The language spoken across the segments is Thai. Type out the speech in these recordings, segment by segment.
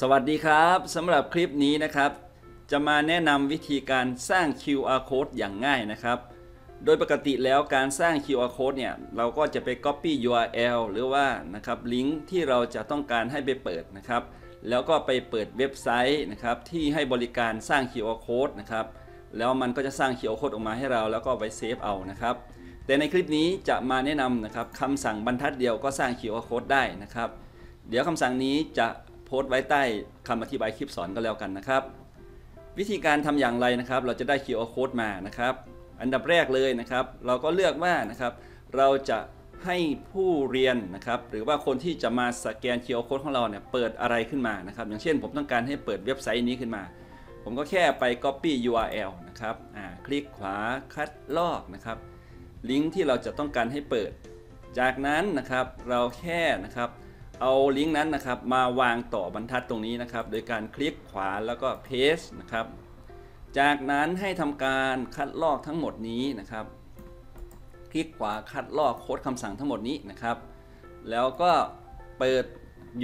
สวัสดีครับสำหรับคลิปนี้นะครับ จะมาแนะนำวิธีการสร้าง QR code อย่างง่ายนะครับ โดยปกติแล้วการสร้าง QR code เนี่ยเราก็จะไป copy URL หรือว่านะครับลิงก์ที่เราจะต้องการให้ไปเปิดนะครับ แล้วก็ไปเปิดเว็บไซต์นะครับที่ให้บริการสร้าง QR code นะครับแล้วมันก็จะสร้าง QR code ออกมาให้เราแล้วก็ไปเซฟเอานะครับแต่ในคลิปนี้จะมาแนะนำนะครับคำสั่งบรรทัดเดียวก็สร้าง QR code ได้นะครับ เดี๋ยวคำสั่งนี้จะ โพสต์ไว้ใต้คำอธิบายคลิปสอนก็แล้วกันนะครับ วิธีการทำอย่างไรนะครับ เราจะได้ QR code มานะครับ อันดับแรกเลยนะครับ เราก็เลือกว่านะครับ เราจะให้ผู้เรียนนะครับ หรือว่าคนที่จะมาสแกน QR code ของเราเนี่ยเปิดอะไรขึ้นมานะครับ อย่างเช่น ผมต้องการให้เปิดเว็บไซต์นี้ขึ้นมา ผมก็แค่ไป copy URL นะครับคลิกขวาคัดลอกนะครับลิงก์ที่เราจะต้องการให้เปิด จากนั้นนะครับเราแค่นะครับ เอาลิงก์นั้นนะครับมาวางต่อบรรทัดตรงนี้นะครับ โดยการคลิกขวาแล้วก็ paste นะครับ จากนั้นให้ทำการคัดลอกทั้งหมดนี้นะครับ คลิกขวาคัดลอกโค้ดคำสั่งทั้งหมดนี้นะครับ แล้วก็เปิด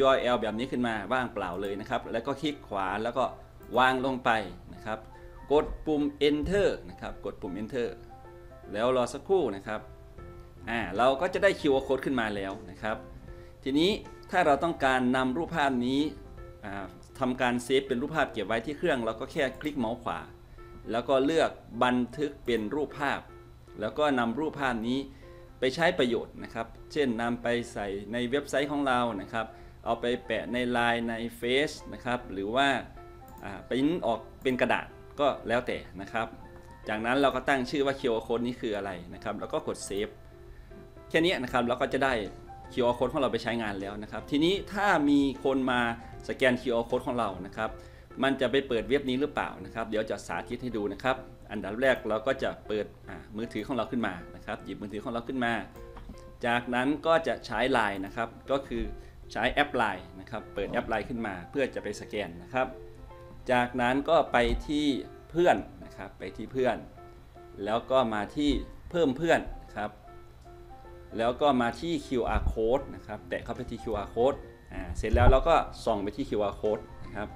URL แบบนี้ขึ้นมาว่างเปล่าเลยนะครับ แล้วก็คลิกขวาแล้วก็วางลงไปนะครับ กดปุ่ม enter นะครับ กดปุ่ม enter แล้วรอสักครู่นะครับ อ่า เราก็จะได้ QR code ขึ้นมาแล้วนะครับ ทีนี้ ถ้าเราต้องการนำรูปภาพนี้อ่าทำการเซฟเป็นรูปภาพเก็บไว้ที่เครื่องเราก็แค่คลิกเมาส์ขวา แล้วก็เลือกบันทึกเป็นรูปภาพ แล้วก็นำรูปภาพนี้ไปใช้ประโยชน์นะครับ เช่นนำไปใส่ในเว็บไซต์ของเรานะครับ เอาไปแปะในไลน์ในเฟซนะครับ หรือว่าปริ้นออกเป็นกระดาษก็แล้วแต่นะครับ จากนั้นเราก็ตั้งชื่อว่า QR code นี้คืออะไรนะครับ แล้วก็กดเซฟแค่นี้นะครับเราก็จะได้ QR code ของเราไปใช้งานแล้วนะครับ ทีนี้ถ้ามีคนมาสแกน QR code ของเรานะครับ มันจะไปเปิดเว็บนี้หรือเปล่านะครับ เดี๋ยวจะสาธิตให้ดูนะครับ อันดับแรกเราก็จะเปิดมือถือของเราขึ้นมานะครับ หยิบมือถือของเราขึ้นมา จากนั้นก็จะใช้ไลน์นะครับ ก็คือใช้แอปไลน์นะครับ เปิดแอปไลน์ขึ้นมา เพื่อจะไปสแกนนะครับ จากนั้นก็ไปที่เพื่อนนะครับ ไปที่เพื่อน แล้วก็มาที่เพิ่มเพื่อนครับ แล้วก็มาที่ QR code นะครับ แตะเข้าไปที่ QR code อ่า เสร็จแล้วเราก็ส่องไปที่ QR code นะครับ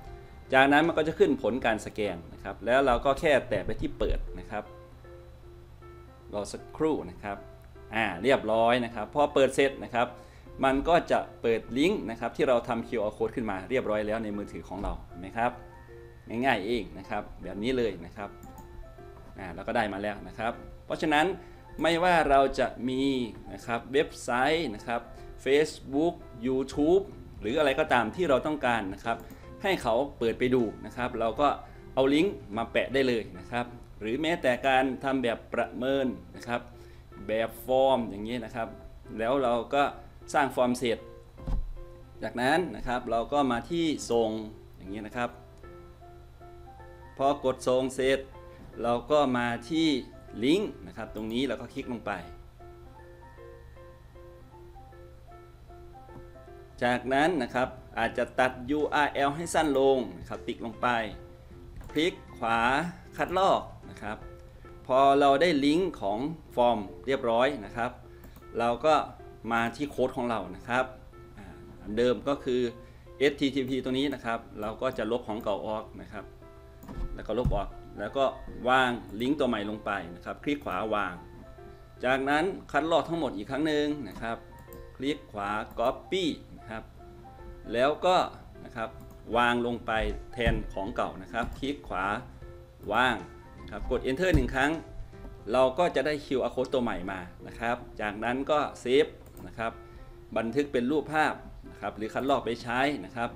จากนั้นมันก็จะขึ้นผลการสแกนนะครับ แล้วเราก็แค่แตะไปที่เปิดนะครับรอสักครู่นะครับ อ่า เรียบร้อยนะครับ พอเปิดเสร็จนะครับ มันก็จะเปิดลิงก์นะครับที่เราทำ QR code ขึ้นมาเรียบร้อยแล้วในมือถือของเราเห็นไหมครับ ง่ายๆเองนะครับ แบบนี้เลยนะครับ อ่าแล้วก็ได้มาแล้วนะครับ เพราะฉะนั้น ไม่ว่าเราจะมีนะครับเว็บไซต์นะครับ Facebook YouTube หรืออะไรก็ตามที่เราต้องการนะครับ ให้เขาเปิดไปดูนะครับ เราก็เอาลิงก์มาแปะได้เลยนะครับ หรือแม้แต่การทำแบบประเมินนะครับ แบบฟอร์มอย่างนี้นะครับ แล้วเราก็สร้างฟอร์มเสร็จ จากนั้นนะครับเราก็มาที่ส่งอย่างนี้นะครับ พอกดส่งเสร็จ เราก็มาที่ ลิงก์นะครับ ตรงนี้เราก็คลิกลงไป จากนั้นนะครับอาจจะตัด URL ให้สั้นลงนะครับ ติ๊กลงไป คลิกขวาคัดลอกนะครับ พอเราได้ลิงก์ของฟอร์มเรียบร้อยนะครับ เราก็มาที่โค้ดของเรานะครับอันเดิมก็คือ HTTP ตัวนี้นะครับ เราก็จะลบของเก่าออกนะครับ แล้วก็ลบออก แล้วก็วางลิงก์ตัวใหม่ลงไปนะครับ คลิกขวาวาง จากนั้นคัดลอกทั้งหมดอีกครั้งหนึ่งนะครับ คลิกขวา Copy นะครับ แล้วก็นะครับวางลงไปแทนของเก่านะครับ คลิกขวาวางนะครับกด Enter หนึ่งครั้ง เราก็จะได้ QR code ตัวใหม่มานะครับ จากนั้นก็เซฟนะครับ บันทึกเป็นรูปภาพนะครับ หรือคัดลอกไปใช้นะครับ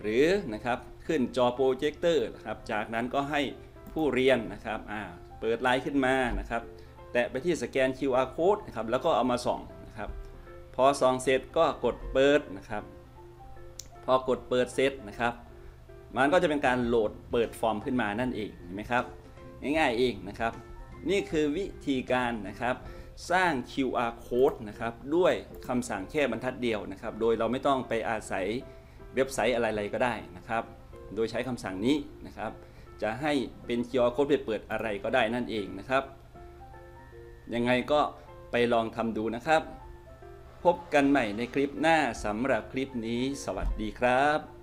หรือนะครับขึ้นจอโปรเจคเตอร์นะครับ จากนั้นก็ให้ ผู้เรียนนะครับอ่าเปิดไลน์ขึ้นมานะครับ แตะไปที่สแกน QR code นะครับแล้วก็เอามาส่องนะครับพอส่องเสร็จก็กดเปิดนะครับ พอกดเปิดเสร็จนะครับ มันก็จะเป็นการโหลดเปิดฟอร์มขึ้นมานั่นเองเห็นไหมครับ ง่ายๆเองนะครับ นี่คือวิธีการนะครับสร้าง QR code นะครับด้วยคำสั่งแค่บรรทัดเดียวนะครับ โดยเราไม่ต้องไปอาศัยเว็บไซต์อะไรๆก็ได้นะครับ โดยใช้คำสั่งนี้นะครับ จะให้เป็น QR code ไปเปิดอะไรก็ได้นั่นเองนะครับ ยังไงก็ไปลองทำดูนะครับ พบกันใหม่ในคลิปหน้าสำหรับคลิปนี้ สวัสดีครับ